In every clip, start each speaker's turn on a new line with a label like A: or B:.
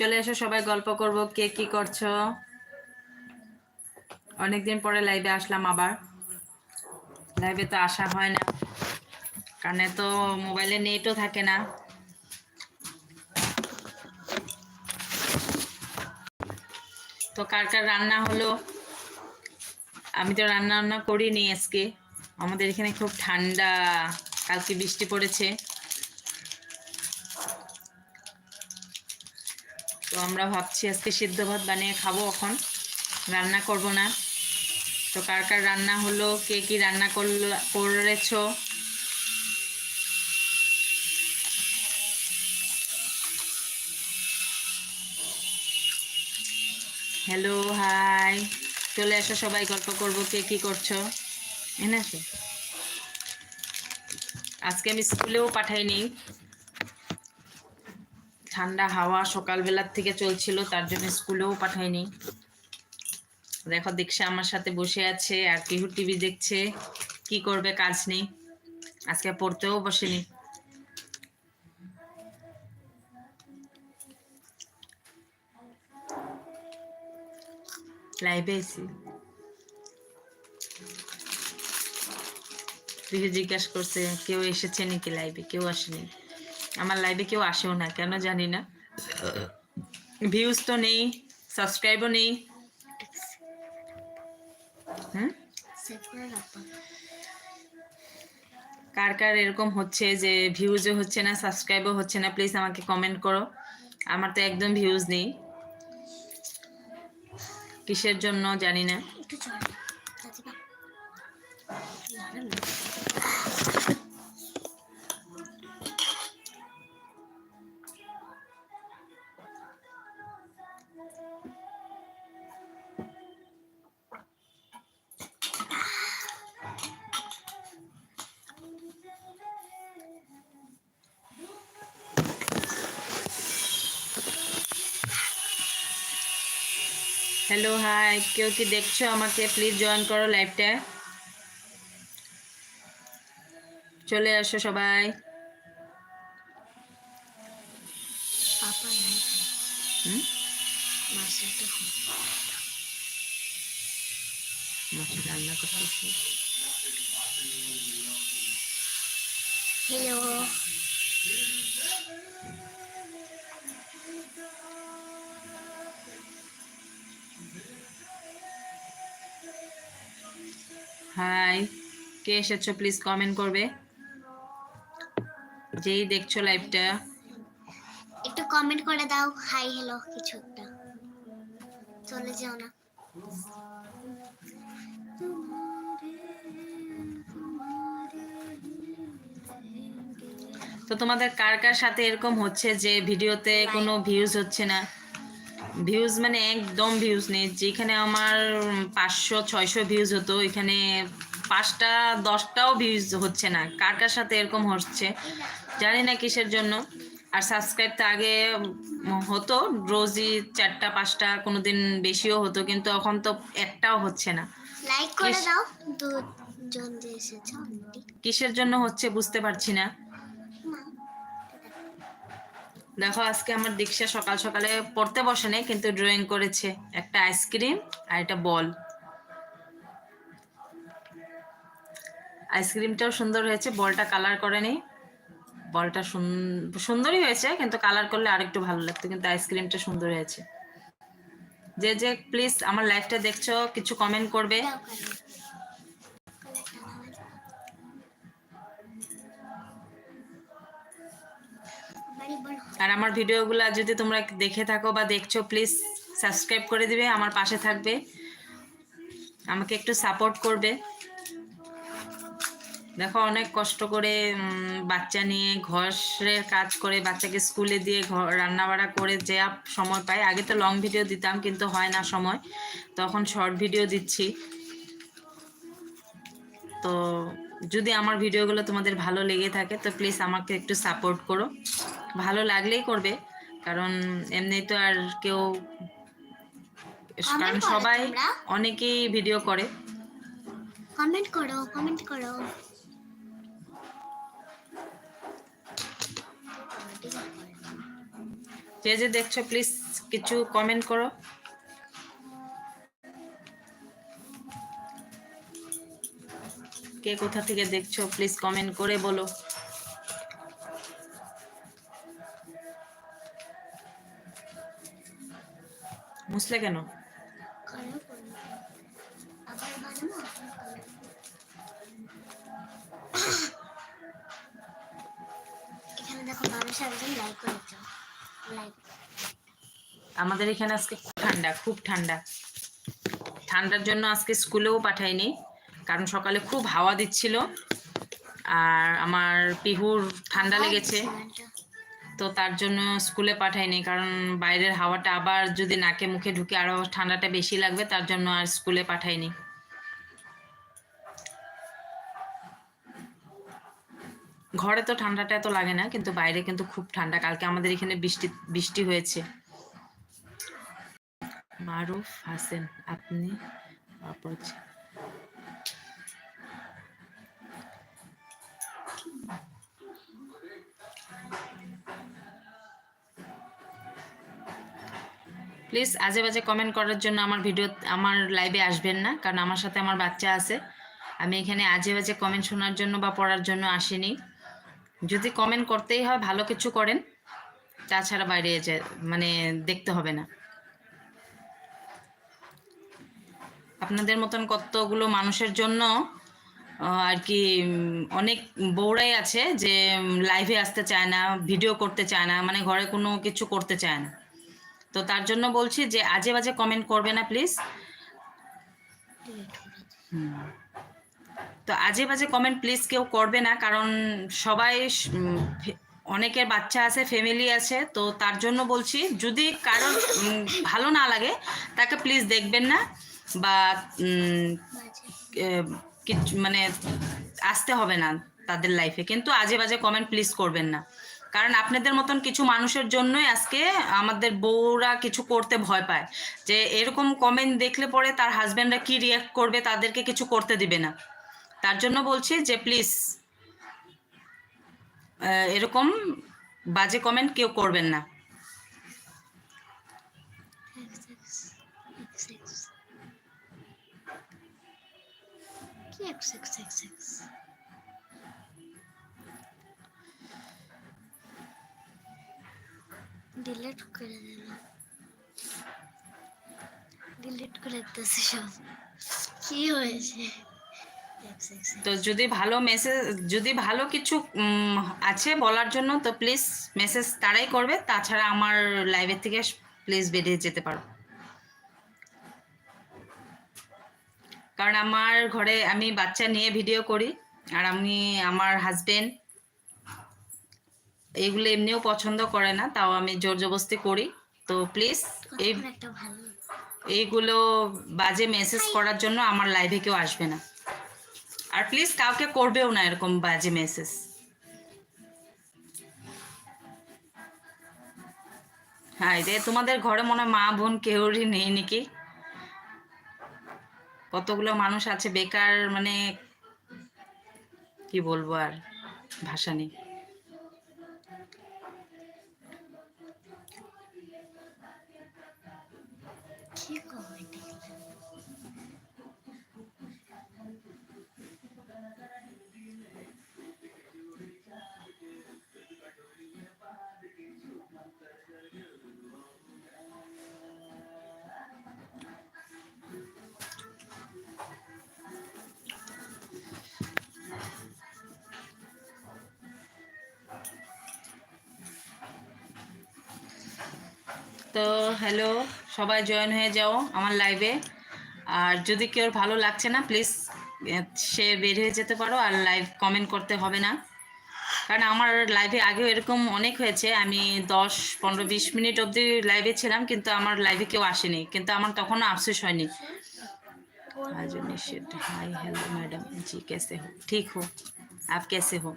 A: চলে এসো, সবাই গল্প করব, কে কি করছ? অনেকদিন পরে লাইভে আসলাম আবার। লাইভে তো আসা হয় না, কারণ তো মোবাইলে নেটও থাকে না। তো কার কার রান্না হলো? আমি তো রান্না বান্না করিনি আজকে। আমাদের এখানে খুব ঠান্ডা, কালকে বৃষ্টি পড়েছে। আমরা ভাবছি আজকে সিদ্ধ ভাত বানিয়ে খাব এখন। রান্না করব না। তো কার কার রান্না হলো, কে কি রান্না করল, করেছ? হ্যালো হাই চলে এসো, সবাই গল্প করব, কে কি করছ? এনে আজকে আমি স্কুলেও পাঠাইনি। ঠান্ডা হাওয়া সকালবেলার থেকে চলছিল, তার জন্য স্কুলেও পাঠাইনি দেখো দীক্ষা আমার সাথে বসে আছে, আর কেহু টিভি দেখছে, কি করবে কাজ নেই। আজকে পড়তেও বসেনি। লাইভে জিজ্ঞাসা করছে, কেউ এসেছে নাকি লাইভে কেউ আসেনি। আমার লাইভে কেউ আসেও না, কেন জানি না। ভিউজ তো নেই সাবস্ক্রাইবও নেই। হুম কার কার এরকম হচ্ছে যে ভিউজও হচ্ছে না সাবস্ক্রাইবও হচ্ছে না প্লিজ আমাকে কমেন্ট করো। আমার তো একদম ভিউজ নেই। কিসের জন্য জানি না। হ্যালো হাই কেউ কি দেখছ আমাকে? প্লিজ জয়েন করো লাইভটা চলে আসো সবাই। রান্না করতেছি
B: হ্যালো
A: হাই। কে এসেছ? প্লিজ কমেন্ট করবে। যেই দেখছ লাইভটা
B: একটু কমেন্ট করে দাও। হাই হ্যালো কিছু একটা। চলে যাও না।
A: তো তোমাদের কার কার সাথে এরকম হচ্ছে যে ভিডিওতে কোনো ভিউজ হচ্ছে না? ভিউজ মানে একদম ভিউজ নেই। যেখানে আমার পাঁচশো ছয়শো ভিউজ হতো এখানে পাঁচটা দশটাও ভিউজ হচ্ছে না। কার কার সাথে এরকম হচ্ছে জানি না কিসের জন্য। আর সাবস্ক্রাইব তো আগে হতো রোজই চারটা পাঁচটা কোনো দিন বেশিও হতো কিন্তু এখন তো একটাও হচ্ছে না।
B: লাইক করে দাও
A: কিসের জন্য হচ্ছে বুঝতে পারছি না। দেখো, আজকে আমার দীক্ষা সকাল সকালে পড়তে বসে নেই কিন্তু ড্রয়িং করেছে। একটা আইসক্রিম আর একটা বল আইসক্রিমটাও সুন্দর হয়েছে বলটা কালার করেনি। বলটা সুন- সুন্দরই হয়েছে, কিন্তু কালার করলে আরেকটু ভালো লাগতো, কিন্তু আইসক্রিমটা সুন্দর হয়েছে। যে যে প্লিজ আমার লাইফটা দেখছ, কিছু কমেন্ট করবে। আর আমার ভিডিওগুলো যদি তোমরা দেখে থাকো বা দেখছ প্লিজ সাবস্ক্রাইব করে দিবে, আমার পাশে থাকবে। আমাকে একটু সাপোর্ট করবে। দেখো অনেক কষ্ট করে বাচ্চা নিয়ে ঘরের কাজ করে, বাচ্চাকে স্কুলে দিয়ে ঘর, রান্নাবাড়া করে যে সময় পাই আগে তো লং ভিডিও দিতাম, কিন্তু হয় না সময়। তখন শর্ট ভিডিও দিচ্ছি। তো যদি আমার ভিডিওগুলো তোমাদের ভালো লেগে থাকে, তো প্লিজ আমাকে একটু সাপোর্ট করো। ভালো লাগলেই করবে। কারণ এমনি তো আর কেউ কারণ সবাই অনেকেই ভিডিও করে।
B: কমেন্ট করো কমেন্ট করো।
A: যে যে দেখছ প্লিজ কিছু কমেন্ট করো। কে কোথা থেকে দেখছ প্লিজ কমেন্ট করে বলো।
B: করেছে। কেন
A: আমাদের এখানে আজকে খুব ঠান্ডা খুব ঠান্ডা। ঠান্ডার জন্য আজকে স্কুলেও পাঠাইনি কারণ সকালে খুব হাওয়া দিচ্ছিল। আর আমার পিহুর ঠান্ডা লেগেছে। তো তার জন্য স্কুলে পাঠাইনি। কারণ বাইরের হাওয়াটা আবার যদি নাকে মুখে ঢুকে আরও ঠান্ডাটা বেশি লাগবে, তার জন্য আর স্কুলে পাঠাইনি। ঘরে তো ঠান্ডাটা এত লাগে না, কিন্তু বাইরে কিন্তু খুব ঠান্ডা। কালকে আমাদের এখানে বৃষ্টি বৃষ্টি হয়েছে। মারুফ হাসেন, আপনি প্লিজ আজে বাজে কমেন্ট করার জন্য আমার ভিডিও আমার লাইভে আসবেন না, কারণ আমার সাথে আমার বাচ্চা আছে। আমি এখানে আজে বাজে কমেন্ট শোনার জন্য বা পড়ার জন্য আসিনি। যদি কমেন্ট করতেই হয়, ভালো কিছু করেন। তাছাড়া বাইরে মানে দেখতে হবে না। আপনাদের মতন কতগুলো মানুষের জন্য আর কি অনেক বউরাই আছে যে লাইভে আসতে চায় না ভিডিও করতে চায় না মানে ঘরে কোনো কিছু করতে চায় না। তো তার জন্য বলছি যে আজে বাজে কমেন্ট করবে না প্লিজ তো আজে বাজে কমেন্ট প্লিজ কেউ করবে না, কারণ সবাই অনেকের বাচ্চা আছে ফ্যামিলি আছে, তো তার জন্য বলছি, যদি কারোর ভালো না লাগে, তাকে প্লিজ দেখবেন না, বা মানে আসতে হবে না তাদের লাইফে কিন্তু আজে বাজে কমেন্ট প্লিজ করবেন না। কারণ আপনাদের মতন কিছু মানুষের জন্যই আজকে আমাদের বউরা কিছু করতে ভয় পায় যে এরকম কমেন্ট দেখলে পরে তার হাজব্যান্ডরা কি রিয়াক্ট করবে তাদেরকে কিছু করতে দিবে না তার জন্য বলছি যে প্লিজ এরকম বাজে কমেন্ট কেউ করবেন না
B: ডিলিট করে দিলাম ডিলিট করে দিতেছে সব। কি হয়েছে?
A: তো যদি ভালো মেসেজ যদি ভালো কিছু আছে বলার জন্য, তো প্লিজ মেসেজ তারাই করবে। তাছাড়া আমার লাইভের থেকে প্লিজ বেরিয়ে যেতে পারো। কারণ আমার ঘরে আমি বাচ্চা নিয়ে ভিডিও করি। আর আমি, আমার হাজবেন্ড এগুলো এমনিও পছন্দ করে না তাও আমি জোর জবস্তি করি। তো প্লিজ এই এইগুলো বাজে মেসেজ করার জন্য আমার লাইভে কেউ আসবে না। আর প্লিজ কাউকে করবেও না এরকম বাজে মেসেজ হ্যাঁ রে তোমাদের ঘরে মনে হয় মা বোন কেউরই নেই নাকি? কতগুলো মানুষ আছে বেকার মানে কি বলব আর ভাষা নেই। তো হ্যালো সবাই জয়েন হয়ে যাও আমার লাইভে আর যদি কেউ ভালো লাগছে না প্লিজ সে বের হয়ে যেতে পারো আর লাইভ কমেন্ট করতে হবে না কারণ আমার লাইভে আগেও এরকম অনেক হয়েছে আমি দশ পনেরো বিশ মিনিট অবধি লাইভে ছিলাম কিন্তু আমার লাইভে কেউ আসেনি কিন্তু আমার তখনও আফসোস হয়নি आज निश्चित हाय हेलो मैडम जी कैसे हो ठीक हो आप कैसे हो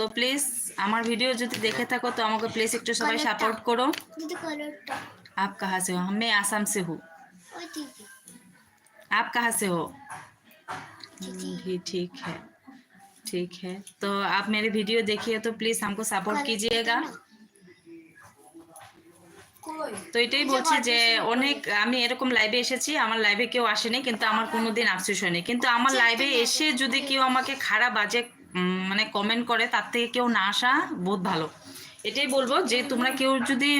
A: তো প্লিজ আমার ভিডিও যদি দেখে থাকো তো আমাকে প্লিজ একটু সবাই সাপোর্ট করো
B: যদি কালারটা
A: आप कहाँ से हो मैं आसाम से हूँ
B: ওই দিদি
A: आप कहाँ से हो
B: दीदी
A: भी ठीक है ठीक है तो आप मेरे वीडियो देखिए तो प्लीज हमको सपोर्ट कीजिएगा তো এটাই বলছি যে অনেক আমি এরকম লাইভে এসেছি আমার লাইভে কেউ আসেনি কিন্তু আমার কোনোদিন আফসোস হয়নি কিন্তু আমার লাইভে এসে যদি কেউ আমাকে খারাপ বাজে উম, মানে কমেন্ট করে, তার থেকে কেউ না আসা বহুত ভালো। এটাই বলব যে, তোমরা কেউ যদি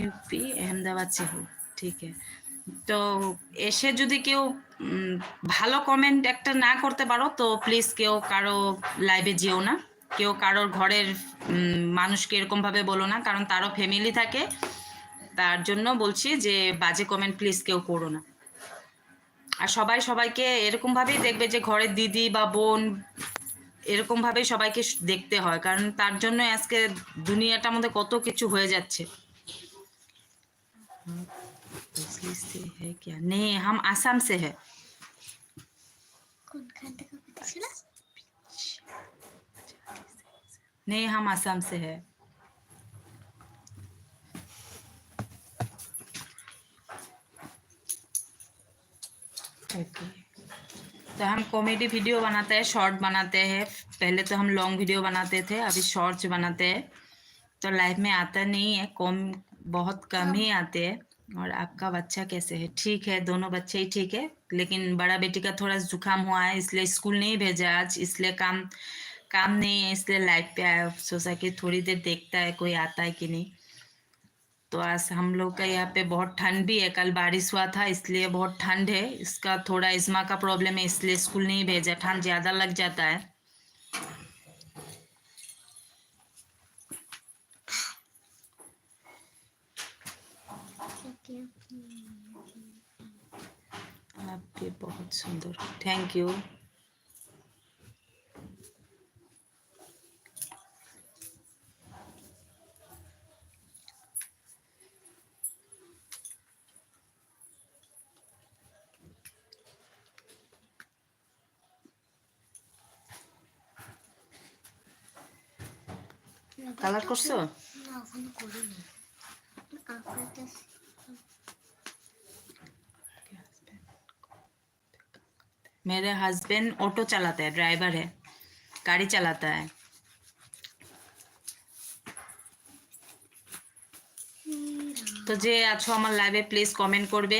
A: ইউপি আহমেদাবাদ চেহু ঠিক তো এসে যদি কেউ ভালো কমেন্ট একটা না করতে পারো, তো প্লিজ কেউ কারও লাইভে যেও না। কেউ কারোর ঘরের মানুষকে এরকমভাবে বলো না, কারণ তারও ফ্যামিলি থাকে। তার জন্য বলছি যে, বাজে কমেন্ট প্লিজ কেউ করো না। আর সবাই সবাইকে এরকমভাবেই দেখবে যে ঘরের দিদি বা বোন এরকমভাবেই সবাইকে দেখতে হয় কারণ তার জন্য আজকে দুনিয়াটার মধ্যে কত কিছু হয়ে যাচ্ছে बिजली से है क्या नहीं हम आसाम से है
B: কোনখান থেকে পেতেছিল
A: नहीं हम आसाम से है तो हम कॉमेडी वीडियो बनाते हैं शॉर्ट बनाते हैं पहले तो हम लॉन्ग वीडियो बनाते थे अभी शॉर्ट्स बनाते हैं तो लाइव में आता नहीं है कम बहुत कम ही आते हैं और आपका बच्चा कैसे है ठीक है दोनों बच्चे ही ठीक है लेकिन बड़ा बेटी का थोड़ा जुकाम हुआ है इसलिए स्कूल नहीं भेजा आज इसलिए काम काम नहीं है इसलिए लाइट पे आया सोचा कि थोड़ी देर देखता है कोई आता है कि नहीं तो आज हम लोग का यहाँ पे बहुत ठंड भी है। कल बारिश हुआ था, इसलिए बहुत ठंड है। इसका थोड़ा इस्मा का प्रॉब्लम है, इसलिए स्कूल नहीं भेजा। ठंड ज़्यादा लग जाता है। आप भी बहुत सुंदर। थैंक यू কালার করছো
B: না ওখানে করিনি আঁকাতে
A: मेरे हस्बैंड ऑटो चलाते हैं ड्राइवर है गाड़ी चलाता है তো যে আছো আমার লাইভে প্লিজ কমেন্ট করবে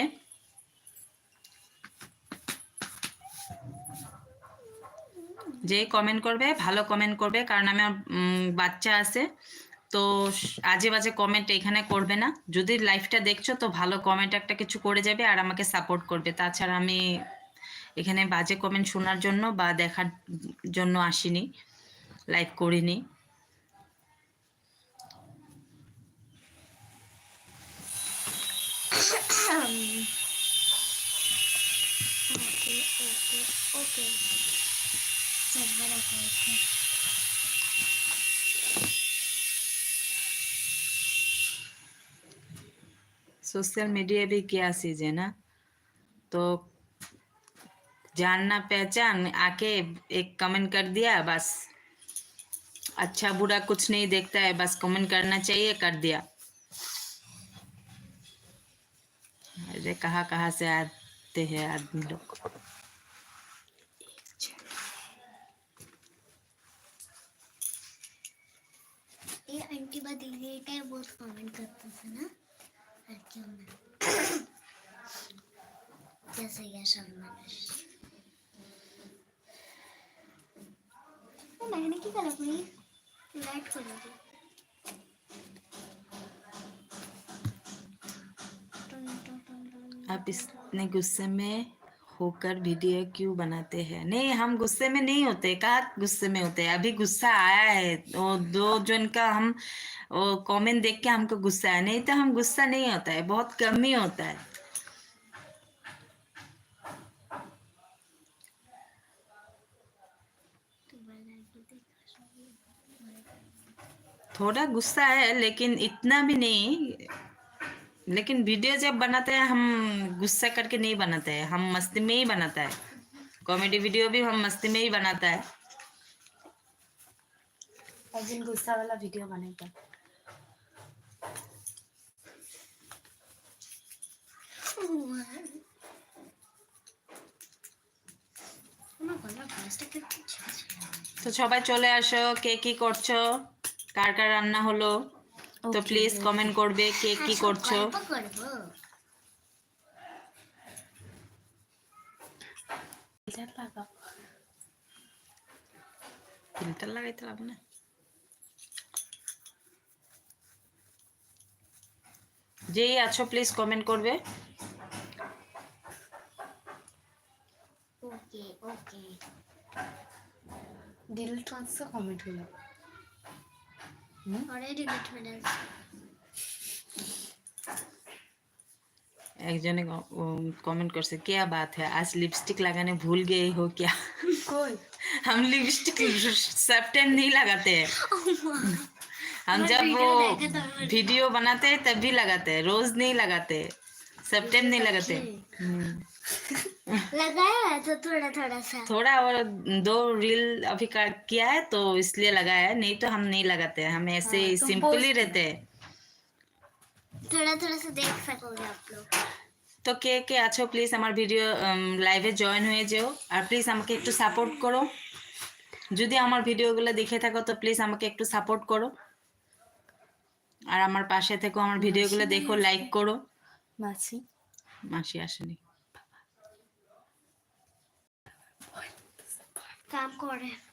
A: যে কমেন্ট করবে, ভালো কমেন্ট করবে, কারণ আমার বাচ্চা আছে, তো আজে বাজে কমেন্ট এখানে করবে না। যদি লাইফটা দেখছ, তো ভালো কমেন্ট একটা কিছু করে যাবে আর আমাকে সাপোর্ট করবে। তাছাড়া আমি এখানে বাজে কমেন্ট শোনার জন্য বা দেখার জন্য আসিনি লাইভ করিনি।
B: ওকে ওকে
A: सोशल मीडिया भी क्या चीज़ है ना? तो जानना, पहचान, आके एक कमेंट कर दिया, बस। अच्छा बुरा कुछ नहीं देखता है, बस कमेंट करना चाहिए, कर दिया। अरे कहाँ कहाँ से आते हैं आदमी लोग? आप इतने गुस्से में होकर वीडियो क्यों बनाते हैं? नहीं, हम गुस्से में नहीं होते कहा गुस्से में होते हैं। अभी गुस्सा आया है, वो दो जो इनका हम, वो कमेंट देख के हमको गुस्सा आया। नहीं तो हम गुस्सा नहीं होता है, बहुत कम ही होता है। थोड़ा गुस्सा है, लेकिन इतना भी नहीं। लेकिन वीडियो जब बनाते हैं हम गुस्सा करके नहीं बनाते हैं हम मस्ती में ही बनाता है कॉमेडी वीडियो भी हम मस्ती में ही बनाता है
C: एक दिन गुस्सा वाला वीडियो बनेगा
B: আমার গলার ভয়েসটা কি
A: সবাই চলে আসো কে কি করছো কার কার রান্না হলো তো প্লিজ কমেন্ট করবে কে কি
B: হ্যাঁ,
A: করছ।
C: ফিল্টার
A: লাগাইতে না? যেই আছো প্লিজ কমেন্ট করবে।
B: ওকে ওকে
C: ডিলিট করছ কমেন্ট হলো।
B: Hmm? एक
A: जने कमेंट कर से क्या बात है? आज लिपस्टिक लगाने भूल गए हो क्या?
C: कोई?
A: हम लिपस्टिक सब टाइम नहीं लगाते हैं। हम जब वो वीडियो बनाते हैं तब भी लगाते हैं। रोज नहीं लगाते सब टाइम नहीं लगाते। हम्म।
B: लगाया है तो थोड़ा थोड़ा सा
A: थोड़ा और दो रील अभी कर, किया है तो इसलिए लगाया है नहीं तो हम नहीं लगाते हैं हम ऐसे
C: हाँ, तुम
A: सिंपल ही
C: post-
A: रहते हैं
B: थोड़ा थोड़ा सा देख सकोगे आप लोग
A: তো কে কে আছো প্লিজ আমার ভিডিও লাইভে জয়েন হয়ে যেও আর প্লিজ আমাকে একটু সাপোর্ট করো যদি আমার ভিডিওগুলো দেখে থাকো তো প্লিজ আমাকে একটু সাপোর্ট করো আর আমার পাশে থেকো আমার ভিডিওগুলো দেখো লাইক করো
C: মাছি
A: মাসি আসেনি
B: Tam Kore.